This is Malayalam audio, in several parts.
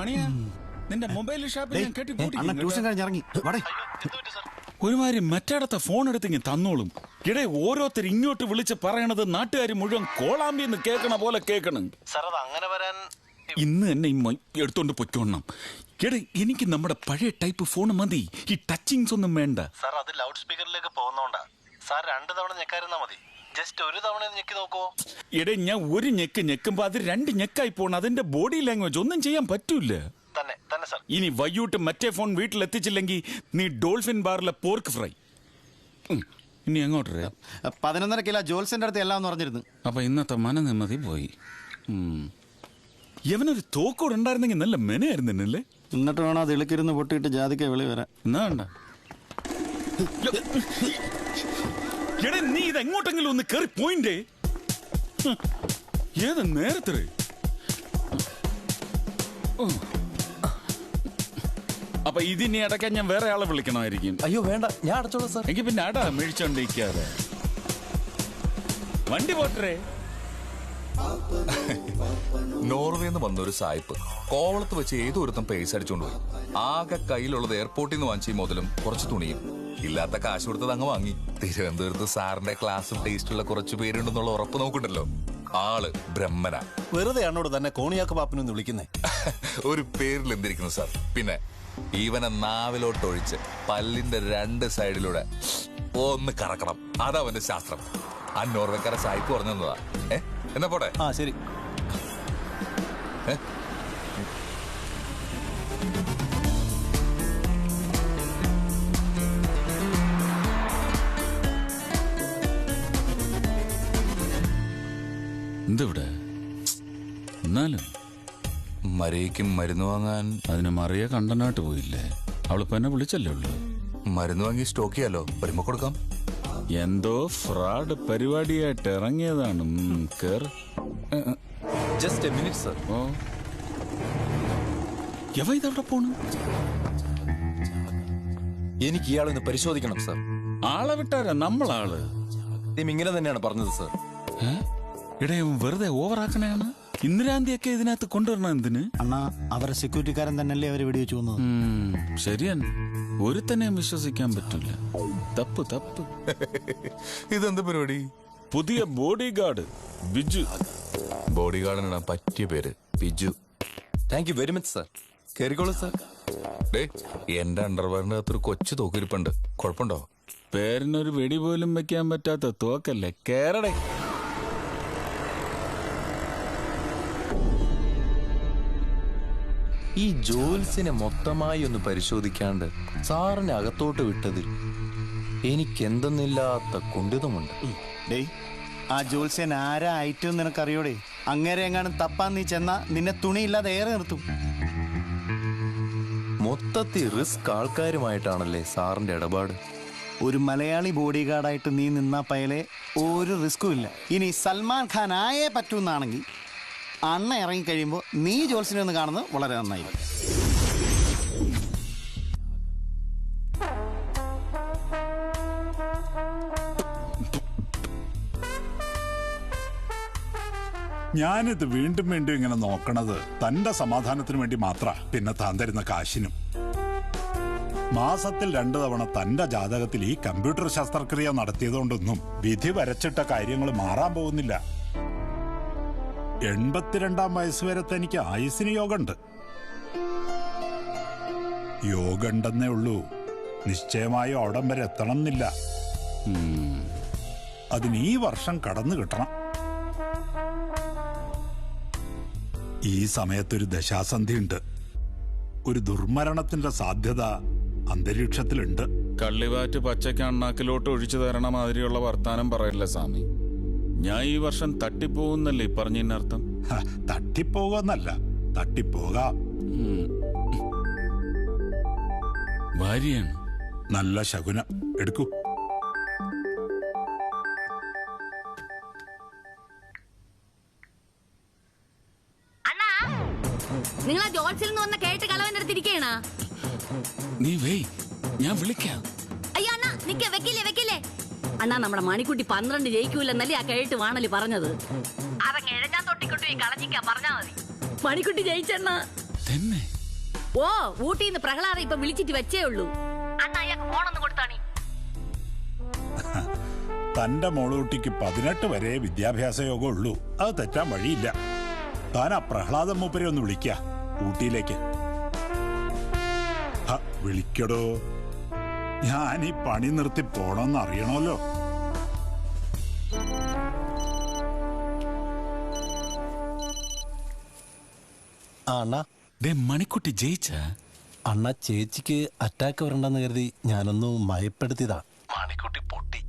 മണിയാ നിന്റെ മൊബൈൽ ഷാപ്പിൽ ഞാൻ കെട്ടി ട്യൂഷൻ കഴിഞ്ഞ് ഇറങ്ങി വാടേ. ഒരുമാതിരി മറ്റേടത്തെ ഫോൺ എടുത്ത് ഇങ്ങനെ തന്നോളും. ഇടേ ഓരോരുത്തർ ഇങ്ങോട്ട് വിളിച്ച് പറയണത് നാട്ടുകാർ മുഴുവൻ കോളാമ്പിന്ന് കേൾക്കണ പോലെ കേൾക്കണം അങ്ങനെ വരാൻ ഇന്ന് തന്നെ ഈ എടുത്തോണ്ട് പൊയ്ക്കോണം. എടേ എനിക്ക് നമ്മുടെ പഴയ ടൈപ്പ് ഫോൺ മതി. ഈ ടച്ചിങ്സ് ഒന്നും വേണ്ട. സാർ അത് ലൗഡ് സ്പീക്കറിലേക്ക് പോകുന്നോണ്ടാ. സാർ രണ്ട് തവണ ഞെക്കാരുന്നാ മതി. ജസ്റ്റ് ഒരു തവണ ഞെക്കി നോക്കുവോ എടേ ഞാൻ ഒരു ഞെക്ക് ഞെക്കുമ്പോ അത് രണ്ട് ഞെക്കായി പോണം. അതിന്റെ ബോഡി ലാംഗ്വേജ് ഒന്നും ചെയ്യാൻ പറ്റൂല തന്നെ തന്നെ സാർ ഇനി വൈകിട്ട് മറ്റേ ഫോൺ വീട്ടിൽ എത്തിച്ചില്ലെങ്കിൽ നീ ഡോൾഫിൻ ബാറിലെ പോർക്ക് ഫ്രൈ. ഇനി എങ്ങോട്ട് പതിനൊന്നര കിലോ ജോൽസിന്റെ അടുത്ത് എല്ലാം പറഞ്ഞിരുന്നു. അപ്പൊ ഇന്നത്തെ മനനിമ്മതി പോയി. ഇവനൊരു തോക്കോട് ഉണ്ടായിരുന്നെങ്കിൽ നല്ല മെനയായിരുന്നില്ലേ എന്നിട്ട് വേണം അത് ഇളുക്കിരുന്ന് പൊട്ടിയിട്ട് ജാതിക്ക വെളി വരാൻ. എന്നാ വേണ്ട. എടാ നീ ഇത് എങ്ങോട്ടെങ്കിലും ഒന്ന് കയറി പോയിണ്ടേ ഹ്. ഏത് നേരത്തെ. അപ്പൊ ഇതിനി അടക്കാൻ ഞാൻ വേറെ ആളെ വിളിക്കണമായിരിക്കും. അയ്യോ വേണ്ട. ഞാൻ അടച്ചോളാം സാർ. എനിക്ക് പിന്നെ അടാ മേടിച്ചോണ്ടിരിക്കാതെ. വണ്ടി പോട്ടേ നോർവേന്ന് വന്ന ഒരു സായിപ്പ് കോവളത്ത് വെച്ച് ഏതോ ഒരുത്തം പേസ് അടിച്ചോണ്ട് പോയി. ആകെ കയ്യിലുള്ളത് എയർപോർട്ടിൽ നിന്ന് വാങ്ങിച്ച മുതലും കുറച്ച് തുണിയും. ഇല്ലാത്ത കാശ് കൊടുത്തത് അങ്ങ് വാങ്ങി. തിരുവനന്തപുരത്ത് സാറിന്റെ ക്ലാസ്സും ടേസ്റ്റുള്ള കുറച്ച് പേരുണ്ടെന്നുള്ള ഉറപ്പ് നോക്കുണ്ടല്ലോ ആൾ ബ്രഹ്മന. വെറുതെ ആണോട് തന്നെ കോണിയാക്ക് പാപ്പനൊന്ന് വിളിക്കുന്നേ? ഒരു പേരിൽ എന്തിരിക്കുന്നു സാർ? പിന്നെ ഇവനെ നാവിലോട്ടൊഴിച്ച് പല്ലിന്റെ രണ്ട് സൈഡിലൂടെ ഒന്ന് കറക്കണം. അതാ അവന്റെ ശാസ്ത്രം. ആ നോർവേക്കാരെ സായിപ്പ് പറഞ്ഞു തന്നതാ ഏ? എന്നാ പോട്ടെ? ആ ശരി. ഏ? എന്തിവിടെ? എന്നാലും. മരയ്ക്കും മരുന്ന് വാങ്ങാൻ. അതിന് മറിയ കണ്ടനായിട്ട് പോയില്ലേ? അവളിപ്പോ എന്നെ വിളിച്ചല്ലേ ഉള്ളു? മരുന്ന് വാങ്ങി സ്റ്റോക്ക് ചെയ്യാലോ? വരുമ്പോ കൊടുക്കാം. എന്തോ ഫ്രോഡ് പരിപാടിയായിട്ട് ഇറങ്ങിയതാണ്. ജസ്റ്റ് എ മിനിറ്റ് സർ ഓ. യവ ഇതവിടെ പോണു? എനിക്ക് ഇയാളൊന്ന് പരിശോധിക്കണം സർ ആളെ വിട്ടാരാ നമ്മളാൾ? ഇങ്ങനെ തന്നെയാണ് പറഞ്ഞത് സർ ഏ? എടേ ഇവൻ വെറുതെ ഓവറാക്കണയാണ് ഇന്ദിരാന്തിയൊക്കെ ഇതിനകത്ത് കൊണ്ടുവരണം എന്തിന്? അണ്ണാ അവരെ സെക്യൂരിറ്റിക്കാരൻ തന്നെയല്ലേ അവർ വെടിവെച്ച് പോകുന്നത് ഉം, ശരിയാണ് ഒരുത്തനെയും വിശ്വസിക്കാൻ പറ്റില്ല. തപ്പ് തപ്പ്. ഇതെന്ത് പരിപാടി? പുതിയ ബോഡി ഗാർഡ് ബിജു. ബോഡി ഗാർഡിനാണ് പറ്റിയ പേര് Biju. Thank you very much sir കയറിക്കോളൂ sir ഡേ എന്റെ അണ്ടർവെയറിന്റെ അകത്തൊരു കൊച്ചു തോക്കിരിപ്പുണ്ട്. കുഴപ്പമുണ്ടോ? പേരിനൊരു വെടി പോലും വെക്കാൻ പറ്റാത്ത തോക്കല്ലേ? കേരടേ ഈ ജോൽസിനെ മൊത്തമായി ഒന്ന് പരിശോധിക്കാണ്ട് സാറിനെ അകത്തോട്ട് വിട്ടതിൽ എനിക്കെന്തെന്നില്ലാത്ത കുണ്ടിതമുണ്ട് ഡേയ് ആ ജോൽസ്യൻ ആരാ ഐറ്റം നിനക്കറിയോടേ? അങ്ങേരെ എങ്ങാനും തപ്പാൻ നീ ചെന്നാ നിന്നെ തുണിയില്ലാതെ ഏറെ നിർത്തും. മൊത്തത്തിൽ റിസ്ക് ആൾക്കാരുമായിട്ടാണല്ലേ സാറിന്റെ ഇടപാട്? ഒരു മലയാളി ബോഡി ഗാർഡായിട്ട് നീ നിന്നാ പയലെ ഒരു റിസ്ക്കും ഇല്ല. ഇനി സൽമാൻ ഖാൻ ആയേ പറ്റൂന്നാണെങ്കിൽ അണ്ണ ഇറങ്ങിക്കഴിയുമ്പോൾ നീ ജോത്സ്യനെ ഒന്ന് കാണുന്നത് വളരെ നന്നായി ഞാനിത് വീണ്ടും വീണ്ടും ഇങ്ങനെ നോക്കണത് തന്റെ സമാധാനത്തിന് വേണ്ടി മാത്ര. പിന്നെ താൻ തരുന്ന കാശിനും. മാസത്തിൽ രണ്ടു തവണ തന്റെ ജാതകത്തിൽ ഈ കമ്പ്യൂട്ടർ ശസ്ത്രക്രിയ നടത്തിയതുകൊണ്ടൊന്നും വിധി വരച്ചിട്ട കാര്യങ്ങൾ മാറാൻ പോകുന്നില്ല. എൺപത്തിരണ്ടാം വയസ്സ് വരെ തനിക്ക് ആയുസിന് യോഗണ്ട്. യോഗമുണ്ടെന്നേ ഉള്ളൂ. നിശ്ചയമായും അവിടം വരെ എത്തണം എന്നില്ല അതിന് ഈ വർഷം കടന്നു കിട്ടണം. ഈ സമയത്തൊരു ദശാസന്ധി ഉണ്ട് ഒരു ദുർമരണത്തിന്റെ സാധ്യത അന്തരീക്ഷത്തിലുണ്ട്. കള്ളിവാറ്റ് പച്ചക്കണ്ണാക്കിലോട്ട് ഒഴിച്ചു തരണ മാതിരിയുള്ള വർത്താനം പറയില്ല സ്വാമി? ഞാൻ ഈ വർഷം തട്ടിപ്പോകുന്നല്ലേ പറഞ്ഞതിനർത്ഥം? തട്ടിപ്പോകുന്നല്ല തട്ടിപ്പോകാം. ഭാര്യയാണ്. നല്ല ശകുനം എടുക്കൂ. അണ്ണാ നിങ്ങൾ ജോർജിൽ നിന്ന് വന്ന കേട്ട് കളവന്റെ അടുത്ത് ഇരിക്കണ നീ വേ ഞാൻ വിളിക്കാം. അയ്യോ അണ്ണാ നിക്ക വെക്കില്ലേ വെക്കില്ലേ? അണ്ണാ നമ്മുടെ മണിക്കുട്ടി പന്ത്രണ്ട് ജയിക്കൂലെന്നല്ലേ ആ കേട്ട് വാണൽ പറഞ്ഞത്? അതങ്ങ് എഴഞ്ഞാൻ തൊട്ടിക്കൊണ്ടു പോയി കളഞ്ഞിക്കാൻ പറഞ്ഞാ മതി. മണിക്കുട്ടി ജയിച്ചെന്ന തന്നെ? ഓ ഊട്ടിന്ന് പ്രഹ്ലാദ ഇപ്പൊ വിളിച്ചിട്ട് വെച്ചേ ഉള്ളൂ. അണ്ണ അയാൾക്ക് ഫോണൊന്ന് കൊടുത്താണി തന്റെ മോളൂട്ടിക്ക് പതിനെട്ട് വരെ വിദ്യാഭ്യാസ യോഗം ഉള്ളൂ. അത് തെറ്റാൻ വഴിയില്ല. താൻ ആ പ്രഹ്ലാദ മൂപ്പരെ ഒന്ന് വിളിക്ക. ഊട്ടിയിലേക്ക്. ഹ, വിളിക്കടോ. ഞാൻ ഈ പണി നിർത്തി പോണമെന്ന് അറിയണമല്ലോ ദേ മണിക്കുട്ടി ജയിച്ച? അണ്ണ ചേച്ചിക്ക് അറ്റാക്ക് വരണ്ടെന്ന് കരുതി ഞാനൊന്ന് മയപ്പെടുത്തിയതാ. മണിക്കുട്ടി പൊട്ടി.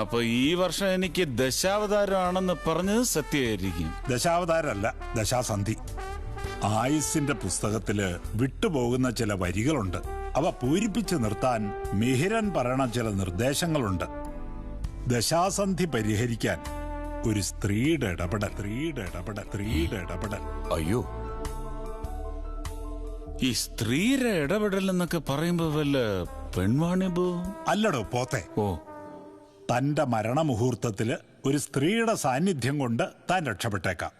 അപ്പൊ ഈ വർഷം എനിക്ക് ദശാവതാരമാണെന്ന് പറഞ്ഞത് സത്യമായിരിക്കും. ദശാവതാരല്ല ദശാസന്ധി. ആയുസിന്റെ പുസ്തകത്തിൽ വിട്ടുപോകുന്ന ചില വരികളുണ്ട്. അവ പൂരിപ്പിച്ച് നിർത്താൻ മിഹിരൻ പറയണ ചില നിർദ്ദേശങ്ങളുണ്ട്. ദശാസന്ധി പരിഹരിക്കാൻ ഒരു സ്ത്രീയുടെ ഇടപെടൽ സ്ത്രീയുടെ ഇടപെടൽ സ്ത്രീയുടെ ഇടപെടൽ. അയ്യോ. ഈ സ്ത്രീയുടെ ഇടപെടൽ എന്നൊക്കെ പറയുമ്പോ വല്ല പെൺവാണിബോ അല്ലടോ പോത്തെ. ഓ. തന്റെ മരണമുഹൂർത്തത്തിൽ ഒരു സ്ത്രീയുടെ സാന്നിധ്യം കൊണ്ട് താൻ രക്ഷപ്പെട്ടേക്കാം.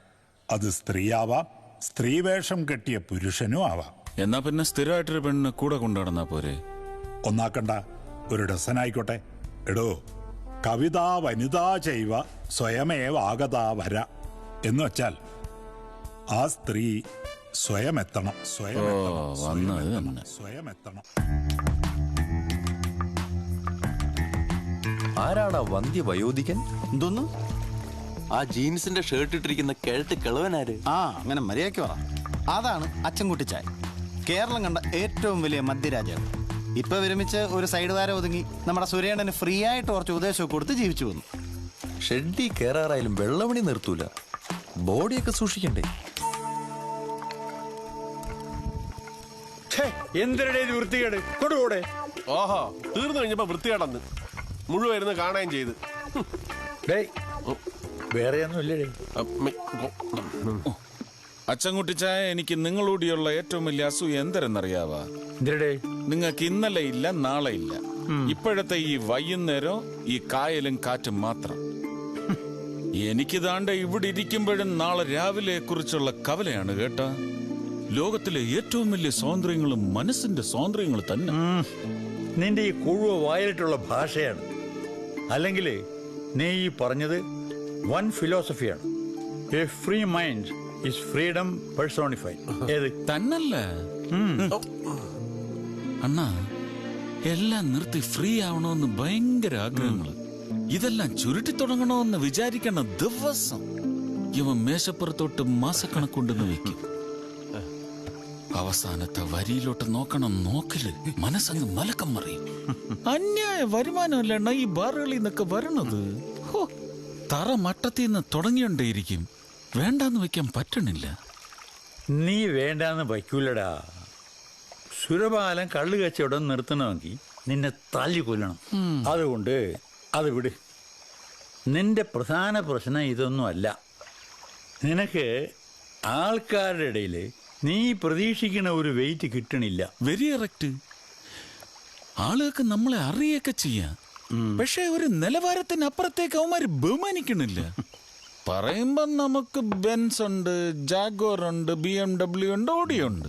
അത് സ്ത്രീയാവാം സ്ത്രീവേഷം കെട്ടിയ പുരുഷനും ആവാം. എന്നാ പിന്നെ സ്ഥിരമായിട്ടൊരു പെണ്ണ് കൂടെ കൊണ്ടുനടന്നാ പോരെ? ഒന്നാക്കണ്ട ഒരു ഡസനായിക്കോട്ടെ. എടോ കവിതാ വനിതാ ചെയ്വ സ്വയമേവ ആഗതാ വര. എന്ന് വെച്ചാൽ ആ സ്ത്രീ സ്വയം എത്തണം സ്വയം ഓ, സ്വയം വന്നത് എത്തണം, തന്നെ. സ്വയം എത്തണം ആരാണ് ആ വന്ധ്യ വയോധികൻ എന്തോന്ന്? ആ ജീൻസിന്റെ ഷർട്ട് ഇട്ടിരിക്കുന്ന കിഴട്ട് കിളവനാര്? ആ അങ്ങനെ മര്യാദയ്ക്ക് പറ. അതാണ് അച്ചൻകുട്ടിച്ചായ കേരളം കണ്ട ഏറ്റവും വലിയ മദ്യരാജാവ് ഇപ്പൊ വിരമിച്ച് ഒരു സൈഡ് വാരം ഒതുങ്ങി നമ്മുടെ സുരേണ്ടന് ഫ്രീ ആയിട്ട് കുറച്ച് ഉപദേശമൊക്കെ കൊടുത്ത് ജീവിച്ചു വന്നു. ഷെഡി കയറാറായാലും വെള്ളമണി നിർത്തൂല. ബോഡിയൊക്കെ സൂക്ഷിക്കണ്ടേ? എന്തിനടേ ഇത് വൃത്തികേട്? കൊടുകൂടെ ഓഹോ തീർന്നു കഴിഞ്ഞപ്പോ വൃത്തികേടന്ന്. മുഴുവൻ ഇരുന്ന് കാണുകയും ചെയ്ത്. ഡേയ് വേറെ ഒന്നും ഇല്ലേ അച്ചൻകുട്ടിച്ചായ എനിക്ക് നിങ്ങളോടിയുള്ള ഏറ്റവും വലിയ അസൂയ എന്തരെന്നറിയാവാ നിങ്ങൾക്ക് ഇന്നലെ ഇല്ല നാളെ ഇല്ല. ഇപ്പോഴത്തെ ഈ വൈകുന്നേരം ഈ കായലും കാറ്റും മാത്രം. എനിക്ക് താണ്ട ഇവിടെ ഇരിക്കുമ്പോഴും നാളെ രാവിലെ കുറിച്ചുള്ള കവലയാണ് കേട്ടാ. ലോകത്തിലെ ഏറ്റവും വലിയ സ്വാതന്ത്ര്യങ്ങളും മനസ്സിന്റെ സ്വാതന്ത്ര്യങ്ങൾ തന്നെ. നിന്റെ ഈ കുഴുവ വായിലിട്ടുള്ള ഭാഷയാണ്. അല്ലെങ്കിൽ നീ ഈ പറഞ്ഞത് one ഫിലോസഫിയാണ് a free mind is freedom personify ഏത്? തന്നല്ല? അണ്ണാ എല്ലാം നിർത്തി ഫ്രീ ആവണമെന്ന് ഭയങ്കര ആഗ്രഹങ്ങൾ. ഇതെല്ലാം ചുരുട്ടി തുടങ്ങണമെന്ന് വിചാരിക്കണ ദിവസം ഇവ മേശപ്പുറത്തോട്ട് മാസക്കണക്കുണ്ടെന്ന് വെക്കും. അവസാനത്തെ വരിയിലോട്ട് നോക്കണം നോക്കൽ. മനസ്സങ്ങ് മലക്കം മറിയും. അന്യായ വരുമാനമല്ല ഈ ബാറുകളിൽ നിന്നൊക്കെ വരണത്? തറ മട്ടത്തിൽ നിന്ന് തുടങ്ങിയോണ്ടേയിരിക്കും. വേണ്ടാന്ന് വെക്കാൻ പറ്റണില്ല. നീ വേണ്ടാന്ന് വയ്ക്കൂലടാ. സുരപാലം കള്ളു കച്ചവടം നിർത്തണമെങ്കിൽ നിന്നെ തല്ലി കൊല്ലണം. അതുകൊണ്ട് അത് വിട്. നിന്റെ പ്രധാന പ്രശ്നം ഇതൊന്നും അല്ല. നിനക്ക് ആൾക്കാരുടെ ഇടയിൽ നീ പ്രതീക്ഷിക്കുന്ന ഒരു വെയിറ്റ് കിട്ടണില്ല. വെരി കറക്റ്റ് ആളുകൾക്ക് നമ്മളെ അറിയൊക്കെ ചെയ്യാം. പക്ഷെ ഒരു നിലവാരത്തിനപ്പുറത്തേക്ക് അവന്മാര് ബഹുമാനിക്കണില്ല പറയുമ്പോ നമുക്ക് ബെൻസ് ഉണ്ട് ജാഗോർ ഉണ്ട് ബി എം ഡബ്ല്യു ഉണ്ട് ഓഡിയോ ഉണ്ട്.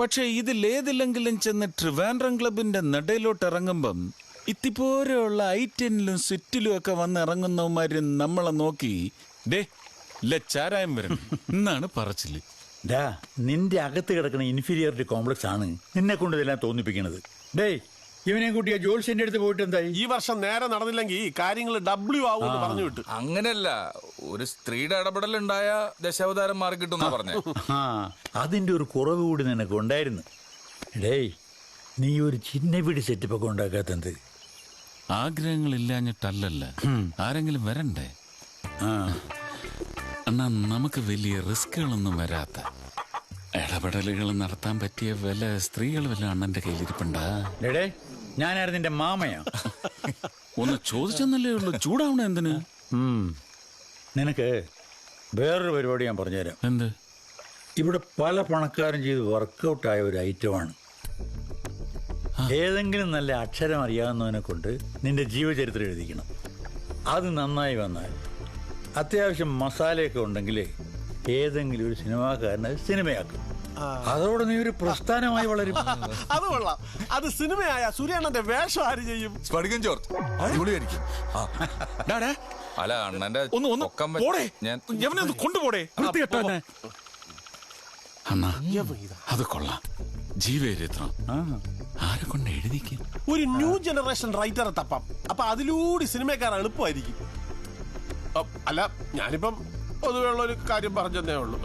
പക്ഷെ ഇതിലേതിലെങ്കിലും ചെന്ന് ട്രിവാൻഡ്രം ക്ലബിന്റെ നടയിലോട്ട് ഇറങ്ങുമ്പം ഇത്തിപ്പോരെയുള്ള ഐ ടെന്നിലും സ്വിറ്റിലും ഒക്കെ വന്ന് ഇറങ്ങുന്നവന്മാര് നമ്മളെ നോക്കി ഡേ ലച്ചാരായം ചാരായം വരണം എന്നാണ് പറച്ചിൽ. ഡാ നിന്റെ അകത്ത് കിടക്കുന്ന ഇൻഫീരിയോറിറ്റി കോംപ്ലക്സ് ആണ് നിന്നെ കൊണ്ട് ഇതെല്ലാം തോന്നിപ്പിക്കുന്നത് ഡേയ് ഇവനെ കൂട്ടിയ ജോൽസിന്റെ അടുത്ത് പോയിട്ട് എന്തായി? ഈ വർഷം നേരെ നടന്നില്ലെങ്കിൽ കാര്യങ്ങൾ ഡബ്ല്യു ആവും എന്ന് പറഞ്ഞു വിട്ടു. അങ്ങനെയല്ല. ഒരു സ്ത്രീയുടെ ഇടപെടൽ ഉണ്ടായ ദശാവതാരം മാറി കിട്ടും പറഞ്ഞു. ആ അതിന്റെ ഒരു കുറവ് കൂടി നിനക്ക് ഉണ്ടായിരുന്നു. ഡേയ് നീ ഒരു ചിന്ന പിടി സെറ്റപ്പ് ഒക്കെ ഉണ്ടാക്കാത്തത് ആഗ്രഹങ്ങളില്ലാഞ്ഞിട്ടല്ലല്ല ആരെങ്കിലും വരണ്ടേ? ആ. എന്നാ നമുക്ക് വലിയ റിസ്കുകളൊന്നും വരാത്ത. ഇടപെടലുകൾ നടത്താൻ പറ്റിയ വില സ്ത്രീകൾ വല്ല അണ്ണന്റെ കയ്യിലിരിപ്പുണ്ടാ? ഡേടേ ഞാനായിരുന്നു നിന്റെ മാമയാ. ഒന്ന് ചോദിച്ചെന്നല്ലേ ഉള്ളൂ. ചൂടാവണ എന്തിന്. നിനക്ക് വേറൊരു പരിപാടി ഞാൻ പറഞ്ഞുതരാം. എന്ത്? ഇവിടെ പല പണക്കാരും ചെയ്ത് വർക്കൗട്ടായ ആയ ഒരു ഐറ്റമാണ് ഏതെങ്കിലും നല്ല അക്ഷരം അറിയാവുന്നവനെ കൊണ്ട് നിന്റെ ജീവചരിത്രം എഴുതിക്കണം. അത് നന്നായി വന്നാൽ അത്യാവശ്യം മസാലയൊക്കെ ഉണ്ടെങ്കിലേ ഏതെങ്കിലും ഒരു സിനിമാക്കാരനെ സിനിമയാക്കും. അതോടെ നീ ഒരു പ്രസ്ഥാനമായി വളരും. അത് കൊള്ളാം. അത് സിനിമയായ സൂര്യണ്ണന്റെ വേഷം ആര് ചെയ്യും? സ്പടികൻ ജോർജ്. അടിപൊളിയായിരിക്കും. അല്ല അണ്ണന്റെ ഒന്ന് ഒന്ന് പോടേ. ഞാൻ യവനെ ഒന്ന് കൊണ്ടുപോടേ. അണ്ണാ അത് കൊള്ളാം. ജീവചരിത്രം. ആരെ കൊണ്ട് എഴുതിക്കും ഒരു ന്യൂ ജനറേഷൻ റൈറ്ററെ തപ്പാം. അപ്പൊ അതിലൂടെ സിനിമക്കാരൻ എളുപ്പമായിരിക്കും. അല്ല ഞാനിപ്പം പൊതുവെയുള്ള ഒരു കാര്യം പറഞ്ഞതേ ഉള്ളൂ.